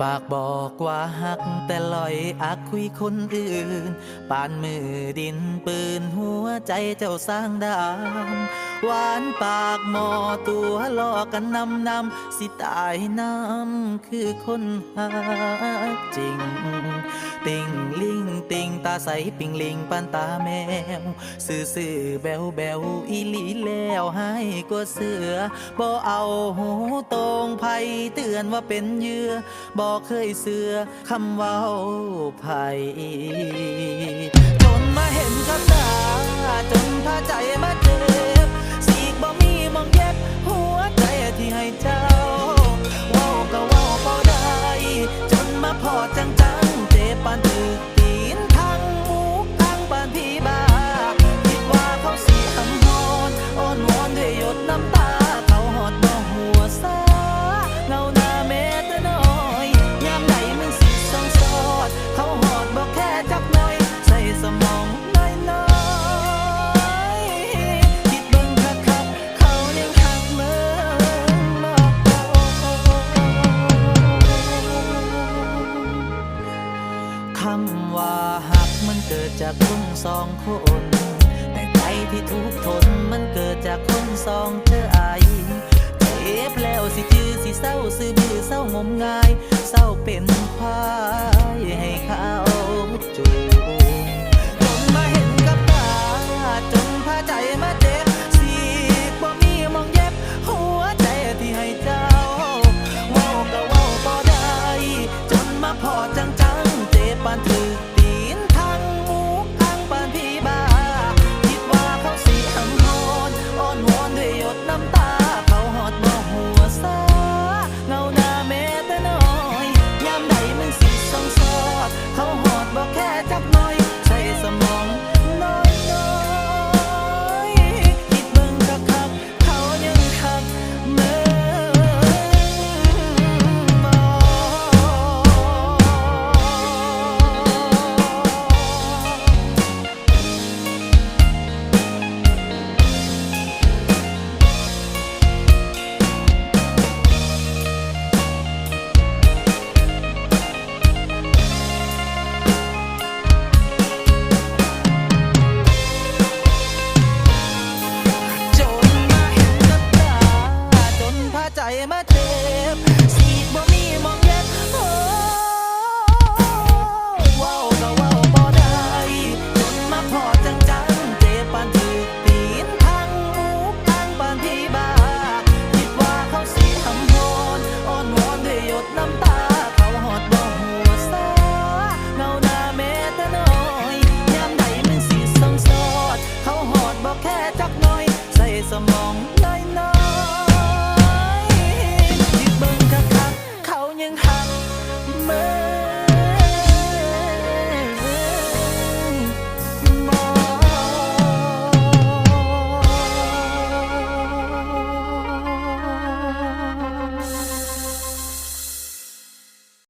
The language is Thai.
ปากบอกว่าหักแต่ลอยอักคุยคนอื่น ปานมือดินปืนหัวใจเจ้าสร้างดาม หวานปากหมอตัวลอกันนำนำสิตายน้ำคือคนหักจริง ติงลิงติงตาใสปิงลิงปานตาแมวซื่อซื่อแบวแบวอีหลีแล้วให้กว่าเสือบ่เอาหูตรงไผเตือนว่าเป็นเยื่อบ่เคยเสือคำเว้าไผจนมาเห็นกับตาจนพาใจมาเจ็บ ให้เจ้ จากคนสองคน แต่ใจที่ทุกทนมันเกิดจากคนสองเธอไอเจ็บแล้วสิจือสิเศร้าซื้อบือเศร้างมงาย เศร้าเป็นพา มาเจ็สีบ่มีมองเย็บโอ้ว้าวก็ว้าวบ่ได้จนมาพอจังจังเจ็บปานถึกตีนพังหมูพังปานพี่บาคิดว่าเขาสิทำพรอ้อนวอนด้วยหยดน้ำตาเขาหอดบ่หัวซาเงาน้าแม่แต่น้อยยามใดมันสิสังสดเขาหอดบ่แค่จักน้อยใส่สมอง